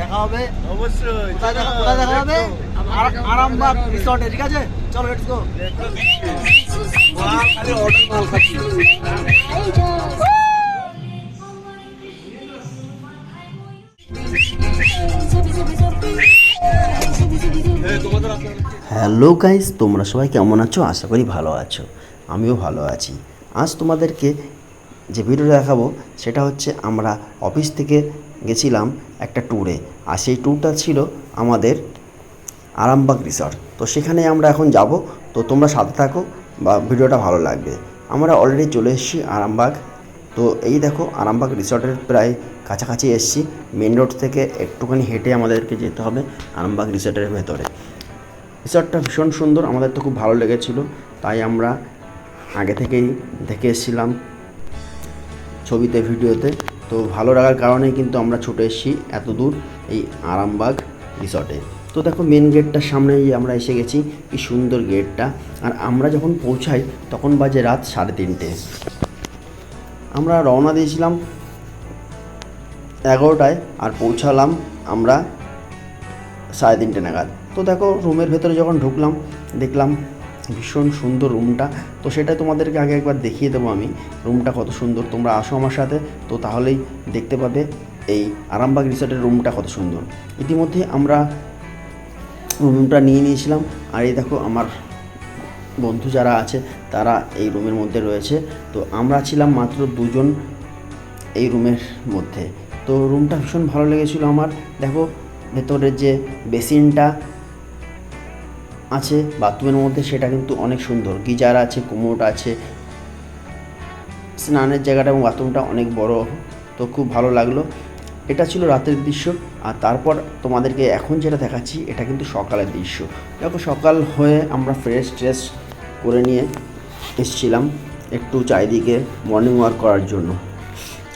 দেখা হবে। অবশ্যই। কোথায় দেখা হবে? আরামবাগ রিসর্টে ঠিক আছে? চলো লেটস গো খালি অর্ডার মাল খাচ্ছি এই তোমাদের আসলে হ্যালো গাইস তোমরা সবাই কেমন আছো? আশা করি ভালো আছো। আমিও ভালো আছি। আজ তোমাদেরকে যে ভিডিও দেখাবো সেটা হচ্ছে আমরা অফিস থেকে গেছিলাম একটা ট্যুরে আর সেই ট্যুরটা ছিল আমাদের আরামবাগ রিসর্ট তো সেখানে আমরা এখন যাব। তো তোমরা সাথে থাকো বা ভিডিওটা ভালো লাগবে। আমরা অলরেডি চলে এসেছি আরামবাগ। তো এই দেখো আরামবাগ রিসর্টের প্রায় কাছাকাছি এসেছি। মেন রোড থেকে একটুখানি হেঁটে আমাদেরকে যেতে হবে আরামবাগ রিসর্টের ভেতরে। রিসর্টটা ভীষণ সুন্দর, আমাদের তো খুব ভালো লেগেছিলো। তাই আমরা আগে থেকেই দেখে এসেছিলাম ছবিতে, ভিডিওতে। তো ভালো লাগার কারণেই কিন্তু আমরা ছুটে এসেছি এত দূর এই আরামবাগ রিসর্টে। তো দেখো মেন গেটটার সামনেই আমরা এসে গেছি, কি সুন্দর গেটটা আর আমরা যখন পৌঁছাই, তখন বাজে রাত সাড়ে তিনটে। আমরা রওনা দিয়েছিলাম এগারোটায় আর পৌঁছালাম আমরা সাড়ে তিনটে নাগাদ। তো দেখো রুমের ভেতরে যখন ঢুকলাম, দেখলাম ভীষণ সুন্দর রুমটা তো সেটা তোমাদেরকে আগে একবার দেখিয়ে দেবো আমি। রুমটা কত সুন্দর, তোমরা আসো আমার সাথে। তো তাহলেই দেখতে পাবে এই আরামবাগ রিসর্টের রুমটা কত সুন্দর। ইতিমধ্যে আমরা রুমটা নিয়ে নিয়েছিলাম। আর এই দেখো আমার বন্ধু যারা আছে, তারা এই রুমের মধ্যে রয়েছে। তো আমরা ছিলাম মাত্র দুজন এই রুমের মধ্যে। তো রুমটা ভীষণ ভালো লেগেছিলো আমার। দেখো ভেতরের যে বেসিনটা আছে, বাথরুমের মধ্যে সেটা কিন্তু অনেক সুন্দর। গিজার আছে, কোমোট আছে। স্নানের জায়গাটা এবং বাথরুমটা অনেক বড়, তো খুব ভালো লাগল। এটা ছিল রাতের দৃশ্য, আর তারপর তোমাদেরকে এখন যেটা দেখাচ্ছি, এটা কিন্তু সকালের দৃশ্য। দেখো, সকাল হয়ে আমরা ফ্রেশ ট্রেশ করে নিয়ে এসছিলাম একটু চারিদিকে মর্নিং ওয়াক করার জন্য।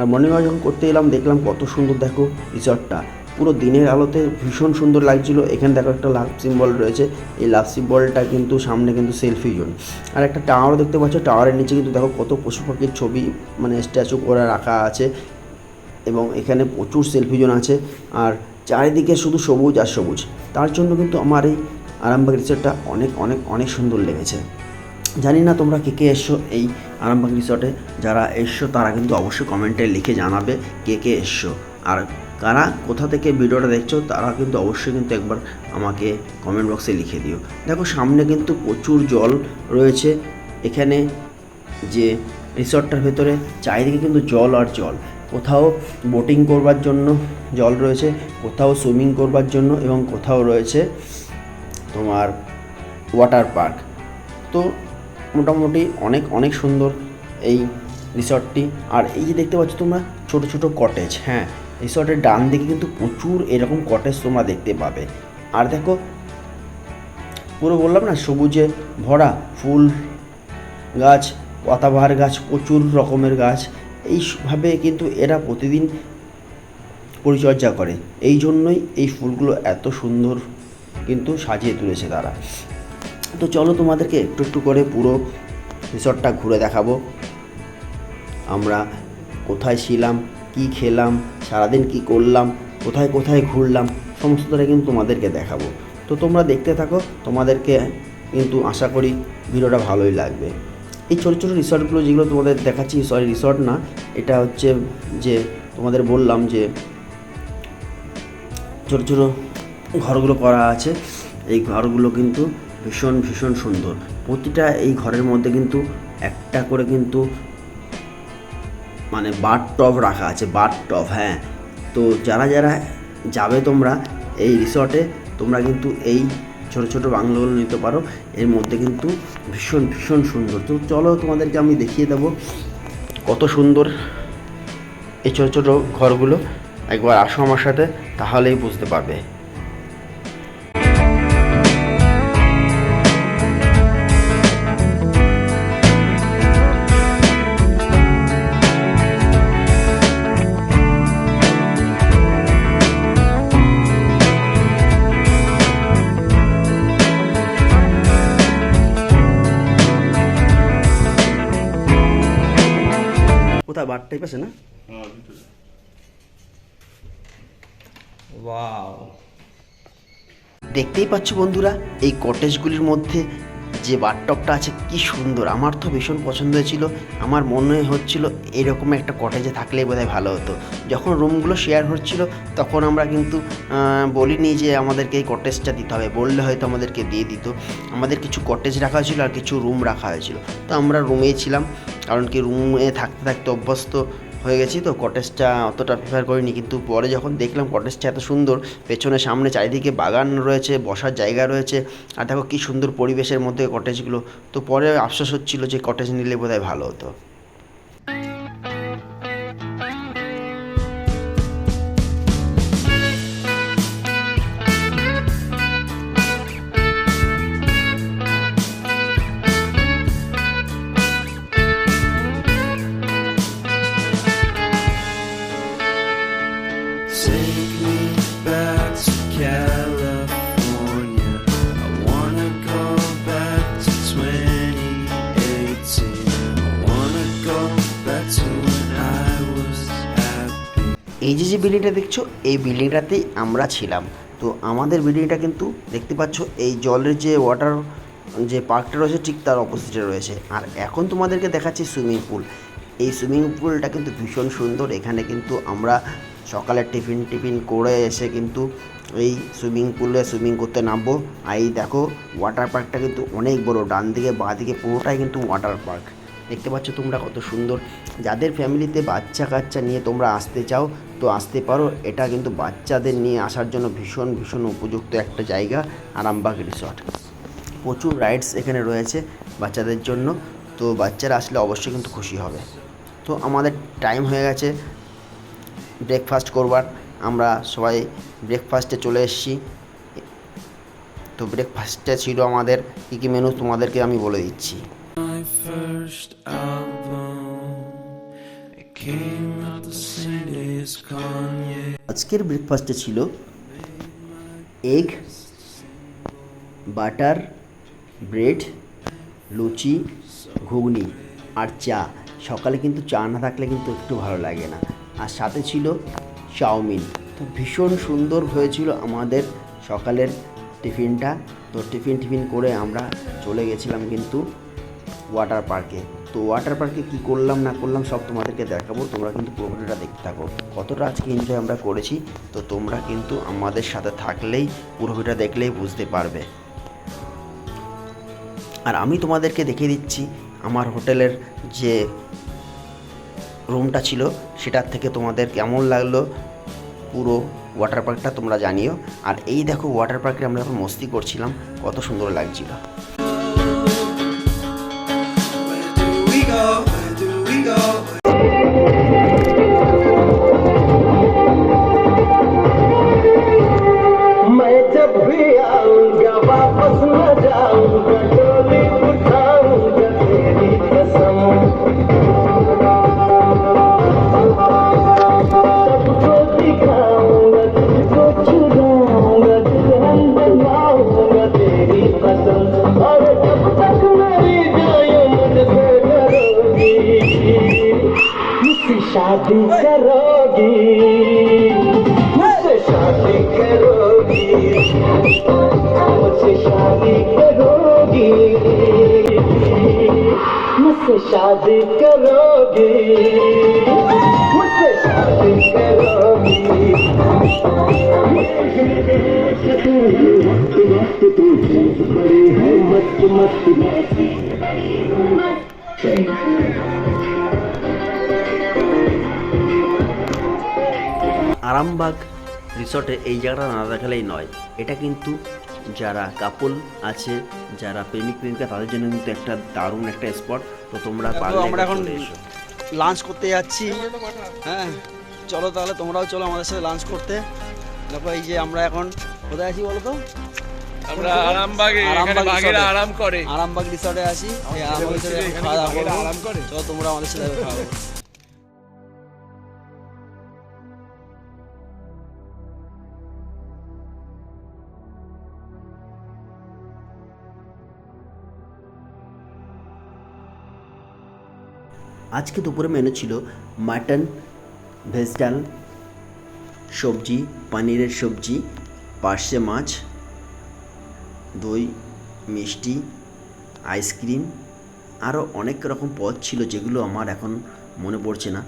আর মর্নিং ওয়াক যখন করতে এলাম, দেখলাম কত সুন্দর দেখো রিসর্টটা পুরো দিনের আলোতে ভীষণ সুন্দর লাগছিল। এখানে দেখো একটা লাভ সিম্বল রয়েছে। এই লাভ সিম্বলটা কিন্তু সামনে কিন্তু সেলফি জোন আর একটা টাওয়ারও দেখতে পাচ্ছ টাওয়ারের নিচে কিন্তু দেখো কত পশু পাখির ছবি মানে স্ট্যাচু করে রাখা আছে। এবং এখানে প্রচুর সেলফি জোন আছে। আর চারিদিকে শুধু সবুজ আর সবুজ। তার জন্য কিন্তু আমার এই আরামবাগ রিসর্টটা অনেক অনেক অনেক সুন্দর লেগেছে। জানি না তোমরা কে কে এসছো এই আরামবাগ রিসর্টে যারা এসছো তারা কিন্তু অবশ্যই কমেন্টে লিখে জানাবে কে কে এসছো। আর কারা, কোথা থেকে ভিডিওটা দেখছ, তারা কিন্তু অবশ্যই কিন্তু একবার আমাকে কমেন্ট বক্সে লিখে দিও। দেখো, সামনে কিন্তু প্রচুর জল রয়েছে। এখানে যে রিসর্টটার ভেতরে চারিদিকে কিন্তু জল আর জল। কোথাও বোটিং করবার জন্য জল রয়েছে, কোথাও সুইমিং করবার জন্য এবং কোথাও রয়েছে তোমার ওয়াটার পার্ক তো মোটামুটি অনেক অনেক সুন্দর এই রিসর্টটি আর এই যে দেখতে পাচ্ছ তোমরা, ছোট ছোট কটেজ হ্যাঁ? রিসর্টের ডান দিকে কিন্তু প্রচুর এরকম কটেজ তোমরা দেখতে পাবে। আর দেখো, পুরো বললাম না, সবুজে ভরা ফুল গাছ, পাতাবাহার গাছ, প্রচুর রকমের গাছ। এইভাবে কিন্তু এরা প্রতিদিন পরিচর্যা করে। এই জন্যই এই ফুলগুলো এত সুন্দর কিন্তু সাজিয়ে তুলেছে তারা। তো চলো তোমাদেরকে একটু একটু করে পুরো রিসর্টটা ঘুরে দেখাবো। আমরা কোথায় ছিলাম কি খেলাম, সারাদিন কি করলাম, কোথায় কোথায় ঘুরলাম, সমস্তটা কিন্তু তোমাদেরকে দেখাবো। তো তোমরা দেখতে থাকো, তোমাদেরকে কিন্তু আশা করি ভিডিওটা ভালোই লাগবে। এই ছোটো ছোটো রিসর্টগুলো যেগুলো তোমাদের দেখাচ্ছি, সরি রিসর্ট না, এটা হচ্ছে যে তোমাদের বললাম যে ছোটো ছোটো ঘরগুলো করা আছে। এই ঘরগুলো কিন্তু ভীষণ ভীষণ সুন্দর। প্রতিটা এই ঘরের মধ্যে কিন্তু একটা করে কিন্তু মানে বাথ টব রাখা আছে বাথ টব হ্যাঁ। তো যারা যারা যাবে তোমরা এই রিসর্টে তোমরা কিন্তু এই ছোটো ছোটো বাংলোগুলো নিতে পারো। এর মধ্যে কিন্তু ভীষণ ভীষণ সুন্দর। তো চলো তোমাদেরকে আমি দেখিয়ে দেবো কত সুন্দর এই ছোটো ছোটো ঘরগুলো। একবার আসো আমার সাথে, তাহলেই বুঝতে পারবে। কোথায় বার টাইপ আছে না? দেখতেই পাচ্ছ বন্ধুরা এই কটেজগুলির মধ্যে যে বাথটবটা আছে কি সুন্দর। আমার তো ভীষণ পছন্দ হয়েছিল। আমার মনে হচ্ছিল এরকম একটা কটেজে থাকলেই বোধহয় ভালো হতো। যখন রুমগুলো শেয়ার হচ্ছিল, তখন আমরা কিন্তু বলিনি যে আমাদেরকে এই কটেজটা দিতে হবে। বললে হয়তো আমাদেরকে দিয়ে দিত। আমাদের কিছু কটেজ রাখা হয়েছিল আর কিছু রুম রাখা হয়েছিল। তো আমরা রুমেই ছিলাম। কারণ কি রুমে থাকতে থাকতে অভ্যস্ত। হয়ে গেছি, তো কটেজটা অতটা প্রেফার করিনি। কিন্তু পরে যখন দেখলাম কটেজটা এত সুন্দর, পেছনে সামনে চারিদিকে বাগান রয়েছে, বসার জায়গা রয়েছে, আর দেখো কি সুন্দর পরিবেশের মধ্যে কটেজগুলো তো পরে আফসোস হচ্ছিল যে কটেজ নিলে বোধহয় ভালো হতো। এই যে যে বিল্ডিংটা দেখছ, এই বিল্ডিংটাতেই আমরা ছিলাম। তো আমাদের বিল্ডিংটা কিন্তু দেখতে পাচ্ছ, এই জলের যে ওয়াটার যে পার্কটা রয়েছে, ঠিক তার অপোজিটে রয়েছে। আর এখন তোমাদেরকে দেখাচ্ছি সুইমিং পুল এই সুইমিং পুলটা কিন্তু ভীষণ সুন্দর। এখানে কিন্তু আমরা সকালে টিফিন টিফিন করে এসে কিন্তু এই সুইমিং পুলে সুইমিং করতে নামবো। আর এই দেখো ওয়াটার পার্কটা কিন্তু অনেক বড়, ডান দিকে, বাঁ দিকে, পুরোটাই কিন্তু ওয়াটার পার্ক দেখতে পাচ্ছ তোমরা কত সুন্দর। যাদের ফ্যামিলিতে বাচ্চা কাচ্চা নিয়ে তোমরা আসতে চাও, তো আসতে পারো। এটা কিন্তু বাচ্চাদের নিয়ে আসার জন্য ভীষণ ভীষণ উপযুক্ত একটা জায়গা, আরামবাগ রিসর্ট প্রচুর রাইডস এখানে রয়েছে বাচ্চাদের জন্য। তো বাচ্চারা আসলে অবশ্যই কিন্তু খুশি হবে। তো আমাদের টাইম হয়ে গেছে। ব্রেকফাস্ট করবার। আমরা সবাই ব্রেকফাস্টে চলে এসেছি। তো ব্রেকফাস্টে ছিল আমাদের কী কী মেনু তোমাদেরকে আমি বলে দিচ্ছি. আজকের ব্রেকফাস্টে ছিল egg butter bread luchi ghugni আর চা। সকালে কিন্তু চা না থাকলে কিন্তু একটু ভালো লাগে না। আর সাথে ছিল চাউমিন। তো ভীষণ সুন্দর হয়েছিল আমাদের সকালের টিফিনটা। তো টিফিন টিফিন করে আমরা চলে গেছিলাম কিন্তু ওয়াটার পার্কে তো ওয়াটার পার্কে কী করলাম, না করলাম সব তোমাদেরকে দেখাবো। তোমরা কিন্তু পুরো ভিডিওটা দেখতে থাকো। কতটা আজকে এনজয় আমরা করেছি। তো তোমরা কিন্তু আমাদের সাথে থাকলেই পুরো ভিডিওটা দেখলেই বুঝতে পারবে। আর আমি তোমাদেরকে দেখিয়ে দিচ্ছি, আমার হোটেলের যে রুমটা ছিল, সেটার থেকে তোমাদের কেমন লাগল পুরো ওয়াটার পার্কটা তোমরা জানিও। আর এই দেখো ওয়াটার পার্কে আমরা এখন মস্তি করছিলাম, কত সুন্দর লাগছিল। शादी करोगी। मुझसे शादी करोगी। मुझसे शादी करोगी। मुझसे शादी करोगी। मुझसे शादी करोगी। बड़ी है मस्त मस्त। আরামবাগ রিসর্টে এই জায়গাটা না দেখালেই নয়। এটা কিন্তু যারা কাপল আছে যারা প্রেমিক প্রেমিকা তাদের জন্য কিন্তু একটা দারুণ একটা স্পট তো তোমরা আমরা এখন লাঞ্চ করতে যাচ্ছি। হ্যাঁ চলো তাহলে তোমরাও চলো আমাদের সাথে লাঞ্চ করতে। দেখো এই যে আমরা এখন কোথায় আছি বলো তো? আমরা আরামবাগে এখানে আরামবাগ আরাম করে। আরামবাগ রিসর্টে আছি। আরামবাগ রিসর্টে খাওয়া দাওয়া আরাম করে? চলো তোমরা আমাদের সাথে খাওয়া আজকে দুপুরে মেনু ছিল মাটন ভেজ ডাল সবজি, পনিরের সবজি, পার্শে মাছ, দই, মিষ্টি, আইসক্রিম আরও অনেক রকম পদ ছিল যেগুলো আমার এখন মনে পড়ছে না।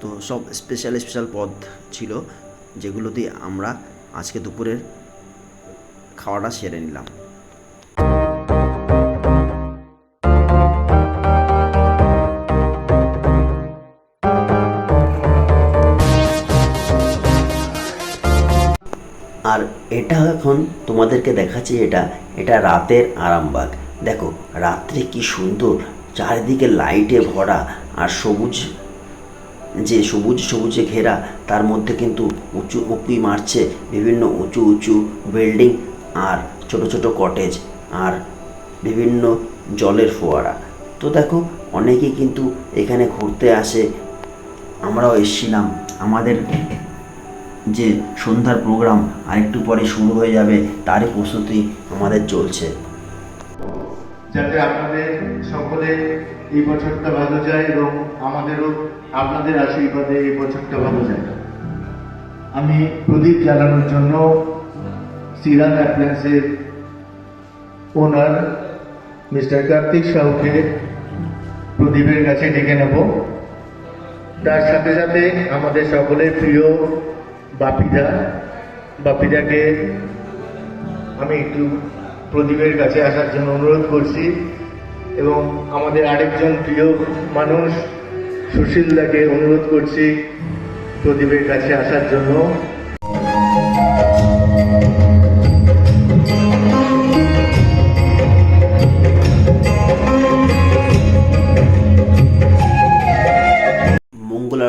তো সব স্পেশাল স্পেশাল পদ ছিল যেগুলো দিয়ে আমরা আজকে দুপুরের খাওয়াটা সেরে নিলাম। এটা এখন তোমাদেরকে দেখাচ্ছি এটা এটা রাতের আরামবাগ। দেখো, রাত্রে কি সুন্দর, চারিদিকে লাইটে ভরা আর সবুজ, যে সবুজ সবুজে ঘেরা, তার মধ্যে কিন্তু উঁচু উঁকি মারছে বিভিন্ন উঁচু উঁচু বিল্ডিং আর ছোট ছোট কটেজ আর বিভিন্ন জলের ফোয়ারা। তো দেখো অনেকেই কিন্তু এখানে ঘুরতে আসে, আমরাও এসেছিলাম, আমাদের যে সন্ধ্যার প্রোগ্রাম আরেকটু পরে শুরু হয়ে যাবে, তারই প্রস্তুতি আমাদের চলছে। যাতে আপনাদের সকলের এই বছরটা ভালো যায় এবং আমাদেরও আপনাদের আশীর্বাদে এই বছরটা ভালো যায়। আমি প্রদীপ জ্বালানোর জন্য সিরান অ্যাপ্লায়েন্সের ওনার মিস্টার কার্তিক সাহুকে প্রদীপের কাছে ডেকে নেব। তার সাথে সাথে আমাদের সকলের প্রিয় বাপিদা বাপিদাকে আমি একটু প্রদীপের কাছে আসার জন্য অনুরোধ করছি এবং আমাদের আরেকজন প্রিয় মানুষ সুশীলদাকে অনুরোধ করছি প্রদীপের কাছে আসার জন্য।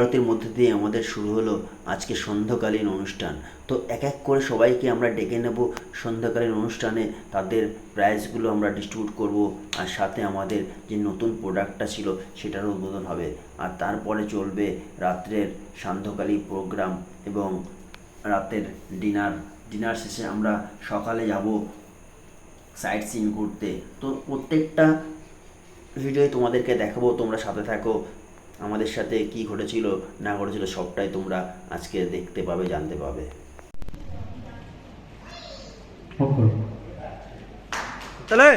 আরতির মধ্যে দিয়ে আমাদের শুরু হলো আজকে সন্ধ্যাকালীন অনুষ্ঠান। তো এক এক করে সবাইকে আমরা ডেকে নেব। সন্ধ্যাকালীন অনুষ্ঠানে তাদের প্রাইজগুলো আমরা ডিস্ট্রিবিউট করব আর সাথে আমাদের যে নতুন প্রোডাক্টটা ছিল সেটারও উদ্বোধন হবে। আর তারপরে চলবে রাত্রের সান্ধ্যকালী প্রোগ্রাম এবং রাতের ডিনার ডিনার শেষে আমরা সকালে যাব সাইট সিন করতে। তো প্রত্যেকটা ভিডিও তোমাদেরকে দেখাবো, তোমরা সাথে থাকো। আমাদের সাথে কি ঘটেছিল না ঘটেছিল সবটাই তোমরা আজকে দেখতে পাবে জানতে পাবে। তাহলে?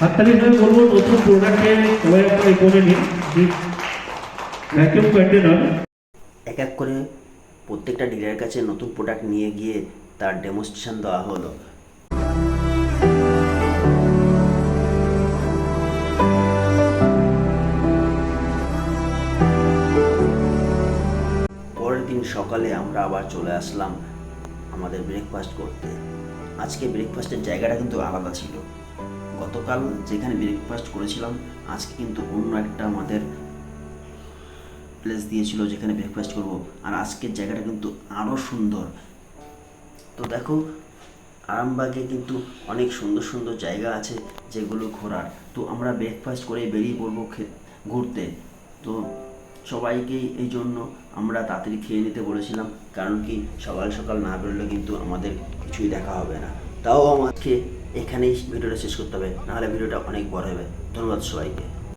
হাততালি বলব নতুন প্রোডাক্টে সবাই আপনারা করে নিন। কন্টেনার এক এক করে প্রত্যেকটা ডিলারের কাছে নতুন প্রোডাক্ট নিয়ে গিয়ে তার ডেমনস্ট্রেশন দেওয়া হলো। সকালে আমরা আবার চলে আসলাম আমাদের ব্রেকফাস্ট করতে। আজকে ব্রেকফাস্টের জায়গাটা কিন্তু আলাদা ছিল। গতকাল যেখানে ব্রেকফাস্ট করেছিলাম, আজকে কিন্তু অন্য একটা আমাদের প্লেস দিয়েছিল যেখানে ব্রেকফাস্ট করব। আর আজকের জায়গাটা কিন্তু আরও সুন্দর। তো দেখো, আরামবাগে কিন্তু অনেক সুন্দর সুন্দর জায়গা আছে যেগুলো ঘোরার। তো আমরা ব্রেকফাস্ট করে বেরিয়ে পড়ব ঘুরতে। তো সবাইকেই এই জন্য আমরা তাড়াতাড়ি খেয়ে নিতে বলেছিলাম, কারণ কি সকাল সকাল না বেরোলে কিন্তু আমাদের কিছুই দেখা হবে না। তাও আমাকে এখানেই ভিডিওটা শেষ করতে হবে, নাহলে ভিডিওটা অনেক বড় হবে। ধন্যবাদ সবাইকে।